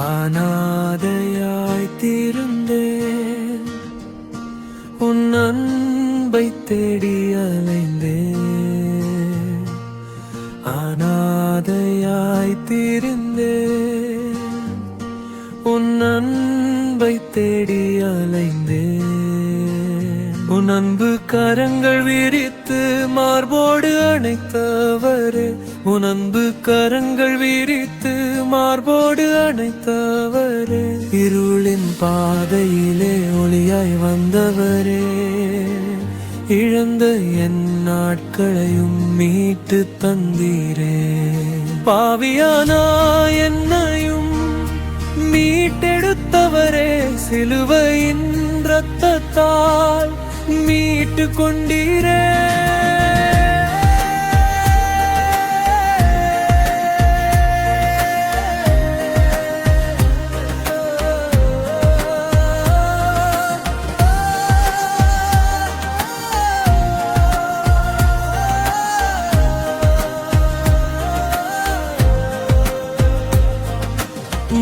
அனாதையாய் திருந்தேன். உன் அன்பை தேடி அலைந்தேன். அனாதையாய் திருந்தேன். உன் அன்பை தேடி அலைந்தேன். உன் அன்பு கரங்கள் விரித்து மார்போடு அணைத்தவரே. உன் அன்பு கரங்கள் விரித்து மார்போடு அணைத்தவரே. இருளின் பாதையிலே ஒளியாய் வந்தவரே. இழந்த என் நாட்களையும் மீட்டு தந்தீரே. பாவியானா என்னையும் மீட்டெடுத்தவரே. சிலுவையின் ரத்தத்தால் மீட்டு கொண்டீரே.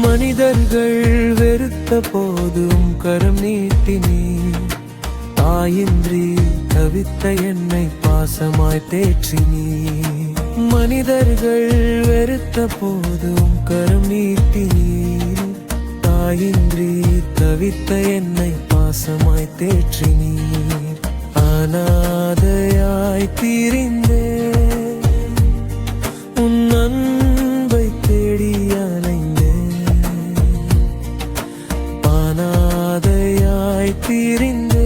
மனிதர்கள் வெறுத்த போதும் கரம் நீட்டினே. தாயின்றி தவித்த என்னை பாசமாய் தேற்றினே. மனிதர்கள் வெறுத்த போதும் கரம் நீட்டினீ. தாயின்றி தவித்த என்னை பாசமாய் தேற்றினீர் அனாதையாய் திரிந்தேன் பானாதையாய்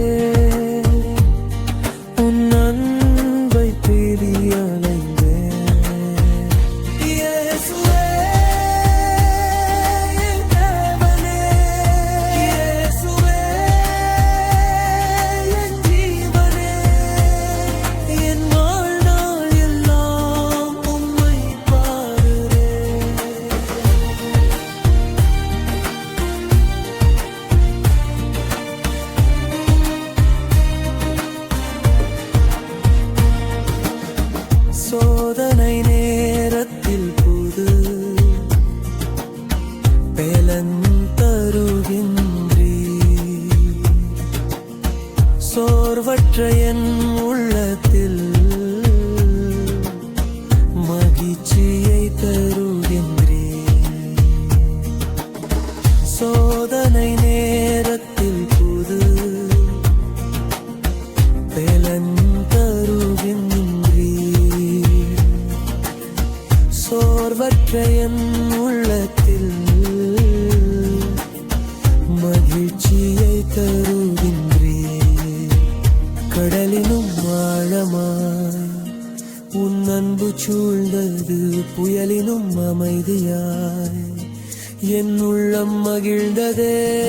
பலன் தருகின்றீ சோர்வற்ற என் உள்ளத்தில் மகிழ்ச்சியை தருகின்றீ சோதனை நேரத்தில் புது பலன் தருகின்றீ சோர்வற்ற என் உள்ளத்தில் கடலினும் ஆழமாய். உன் அன்பு சூழ்ந்தது புயலினும் அமைதியாய். என் உள்ளம் மகிழ்ந்ததே.